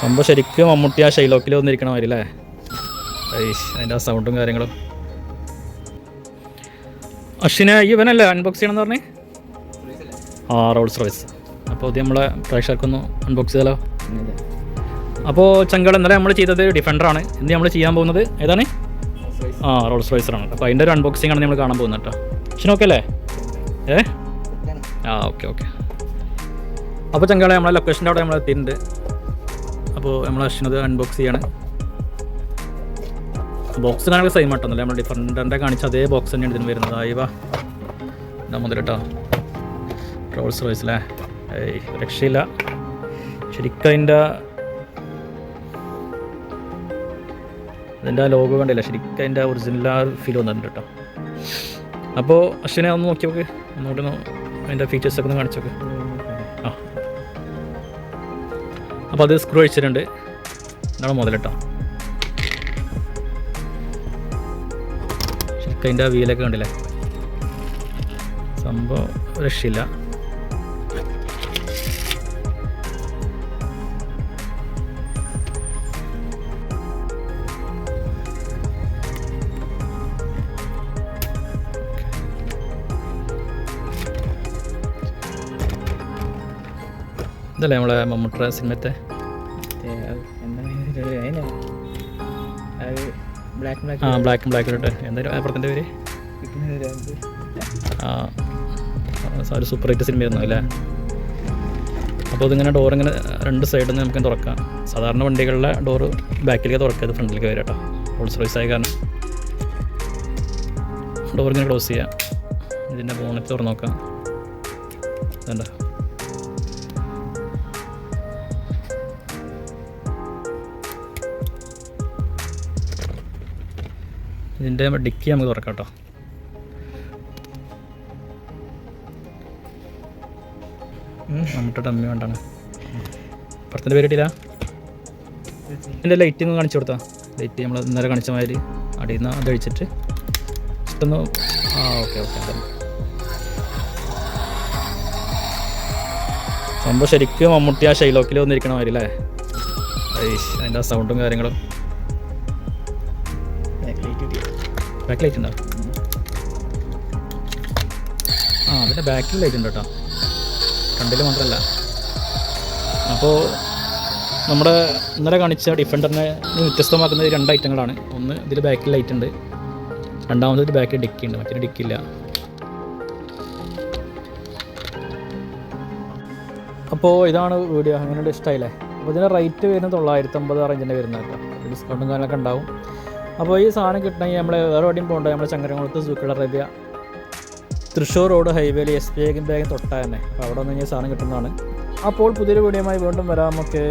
സംഭവം ശരിക്കും മമ്മൂട്ടി ആ ഷൈലോക്കിൽ വന്നിരിക്കണ മാതിരി അല്ലേ? അതിന്റെ ആ സൗണ്ടും കാര്യങ്ങളും. അശ്വിനെ ഇവനല്ലേ അൺബോക്സ് ചെയ്യണമെന്ന് പറഞ്ഞേ? ആ റോൾസ് റോയ്സ് അപ്പോൾ ഇത് നമ്മളെ പ്രേക്ഷകർക്കൊന്ന് അൺബോക്സ് ചെയ്താലോ? അപ്പോൾ ചങ്കൾ ഇന്നലെ നമ്മൾ ചെയ്തത് ഡിഫൻഡറാണ് ഇന്ന് നമ്മൾ ചെയ്യാൻ പോകുന്നത് ഏതാണ്? ആ റോൾസ് റോയ്സറാണ് അപ്പോൾ അതിന്റെ ഒരു അൺബോക്സിംഗ് ആണ് നമ്മൾ കാണാൻ പോകുന്നത് കേട്ടോ. അശ്വിനോക്കെ അല്ലേ? ഏ? ആ ഓക്കെ ഓക്കെ അപ്പോൾ ചങ്കളെ നമ്മളെ ലൊക്കേഷന്റെ അവിടെ നമ്മൾ എത്തിയിട്ടുണ്ട്. അപ്പോൾ നമ്മൾ അശ്വിനത് അൺബോക്സ് ചെയ്യണം. ബോക്സ് കാണാൻ സെയിം ആയിട്ടൊന്നുമില്ല നമ്മൾ ഡിഫറന്റിന്റെ കാണിച്ച അതേ ബോക്സ് തന്നെയാണ് ഇതിന് വരുന്നത്. ആയിവ ഇതാ മുതൽ കേട്ടോ റോൾസ് റോയ്സ് അല്ലേ രക്ഷയില്ല. ശരിക്കും അതിന്റെ ഇതിന്റെ ആ ലോഗോ കണ്ടില്ല? ശരിക്കും അതിന്റെ ഒറിജിനൽ ആ ഫീൽ വന്നിട്ടുണ്ട് കേട്ടോ അപ്പോൾ അശ്വിനെ ഒന്ന് നോക്കി നോക്ക് ഒന്ന് അതിന്റെ ഫീച്ചേഴ്സൊക്കെ ഒന്ന് കാണിച്ചു നോക്ക് ആ അപ്പോൾ അത് സ്ക്രൂ അഴിച്ചിട്ടുണ്ട്. ഇതാണ് മുതലിട്ടോ ശരിക്കും അതിന്റെ ആ വീലൊക്കെ കണ്ടില്ലേ? സംഭവം രക്ഷയില്ല. ഇതല്ലേ നമ്മളെ മമ്മൂട്ടറ സിനിമത്തെ? ആ ബ്ലാക്ക് ബ്ലാക്ക് ഇട്ട് എന്തായാലും അപ്പുറത്തിന്റെ പേര്? ആ ഒരു സൂപ്പർ ഹിറ്റ് സിനിമയായിരുന്നു അല്ലേ? അപ്പോൾ ഇതിങ്ങനെ ഡോർ ഇങ്ങനെ രണ്ട് സൈഡിൽ നിന്ന് നമുക്ക് തുറക്കാം. സാധാരണ വണ്ടികളിലെ ഡോറ് ബാക്കിലേക്ക് തുറക്കാതെ ഫ്രണ്ടിലേക്ക് വരാം കേട്ടോ. റോൾസ് സർവീസ് ആയ കാരണം. ഡോർ ഇങ്ങനെ ക്ലോസ് ചെയ്യാം. ഇതിന്റെ ബോണറ്റ് തുറന്നു നോക്കാം. വേണ്ട ഇതിന്റെ ഡിക്കി നമുക്ക് തുറക്കാം കേട്ടോ. നമ്മുടെ ഡമ്മി വേണ്ടാണ് പുറത്തിന്റെ പേര് ഇട്ടില്ല? ഇതിന്റെ ലൈറ്റിങ് കാണിച്ചു കൊടുത്താ? ലൈറ്റ് നമ്മൾ ഇന്നലെ കാണിച്ച മാതിരി അടിയിൽ നിന്ന് അഴിച്ചിട്ട് ഇഷ്ടം ആ ഓക്കെ ഓക്കെ സംഭവം ശരിക്കും മമ്മൂട്ടി ആ ഷൈലോക്കിൽ വന്നിരിക്കണ മാതിരി അല്ലേ അതിന്റെ ആ സൗണ്ടും കാര്യങ്ങളും. ബാക്ക് ലൈറ്റ് ഉണ്ടോ? ആ അതിന്റെ ബാക്കിൽ ലൈറ്റ് ഉണ്ട് കേട്ടോ. ഫ്രണ്ടിൽ മാത്രമല്ല അപ്പോൾ നമ്മുടെ ഇന്നലെ കാണിച്ച ഡിഫൻഡറിനെ വ്യത്യസ്തമാക്കുന്ന രണ്ട് ഐറ്റങ്ങളാണ് ഒന്ന് ഇതിൽ ബാക്കിൽ ലൈറ്റ് ഉണ്ട്. രണ്ടാമത് ഇത് ബാക്കിൽ ഡിക്കി ഉണ്ട് മറ്റൊരു ഡിക്കില്ല അപ്പോൾ ഇതാണ് വീഡിയോ. അങ്ങനെ ഇഷ്ടമായില്ലേ? അപ്പോൾ ഇതിന്റെ റേറ്റ് വരുന്നത് തൊള്ളായിരത്തി അമ്പത് റേഞ്ചിന്റെ വരുന്നത് കേട്ടോ. ഡിസ്കൗണ്ടും കാര്യങ്ങളൊക്കെ ഉണ്ടാവും. അപ്പോൾ ഈ സാധനം കിട്ടണമെങ്കിൽ നമ്മൾ വേറെ എവിടെയും പോകണ്ട. നമ്മുടെ ചങ്ങരംകുളത്ത് സൂക്കട അറേബ്യ തൃശ്ശൂർ റോഡ് ഹൈവേയിൽ എസ് ബി ഐ ബാഗ് തൊട്ടാൽ തന്നെ. അപ്പോൾ അവിടെ നിന്ന് ഈ സാധനം കിട്ടുന്നതാണ്. അപ്പോൾ പുതിയൊരു വീഡിയോയുമായി വീണ്ടും വരാം. നമുക്ക്